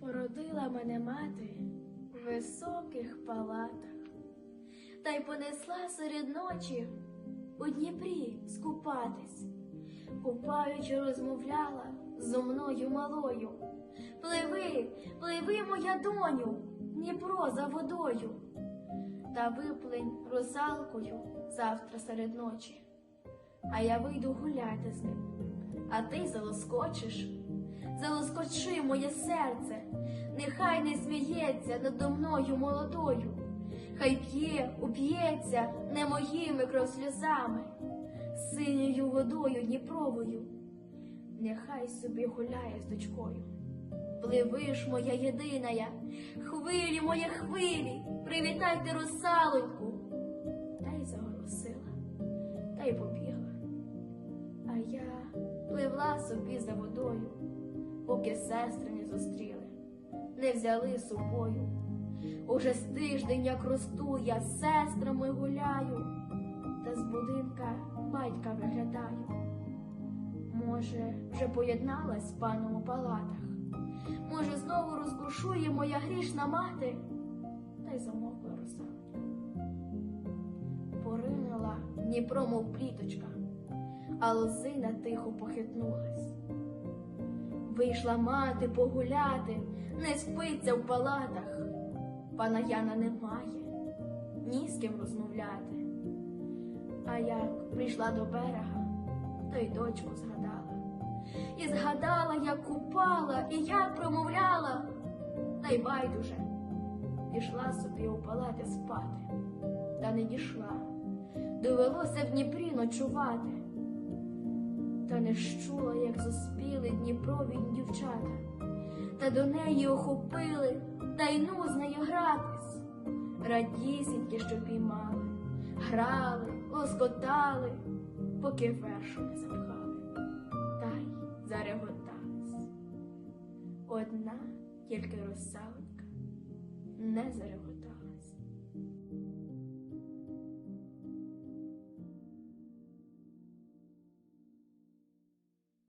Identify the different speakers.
Speaker 1: Породила мене мати в високих палатах, та й понесла серед ночі у Дніпрі скупатись, купаючи, розмовляла зо мною малою. Пливи, пливи, моя доню, Дніпро за водою, та виплинь русалкою завтра серед ночі. А я вийду гуляти з ним, а ти залоскочиш. Залоскочи моє серце, нехай не сміється надо мною молодою, хай п'є, уп'ється не моїми кров сльозами, синьою водою Дніпровою, нехай собі гуляє з дочкою. Пливи ж, моя єдиная, хвилі, моє хвилі, привітайте русалоньку. Та й заголосила, та й побігла. А я пливла собі за водою, поки сестри не зустріли, не взяли з собою. Уже з тиждень, як росту, я з сестрами гуляю, та з будинка батька виглядаю. Може, вже поєдналась з паном у палатах, може, знову розкошує моя грішна мати, та й замовкла русалка. Поринула Дніпро, мов пліточка, а лозина тихо похитнулась. Вийшла мати погуляти, не спиться в палатах. Пана Яна немає, ні з ким розмовляти. А як прийшла до берега, то й дочку згадала. І згадала, як купала, і як промовляла, та й байдуже. Пішла собі у палати спати, та не дійшла. Довелося в Дніпрі ночувати. Та не щула, як заспіли Дніпрові дівчата, та до неї охопили, та й ну з нею гратись. Радісіньки, що піймали, грали, лоскотали, поки вершу не запхали, та й зареготались. Одна тільки русалка не зареготала.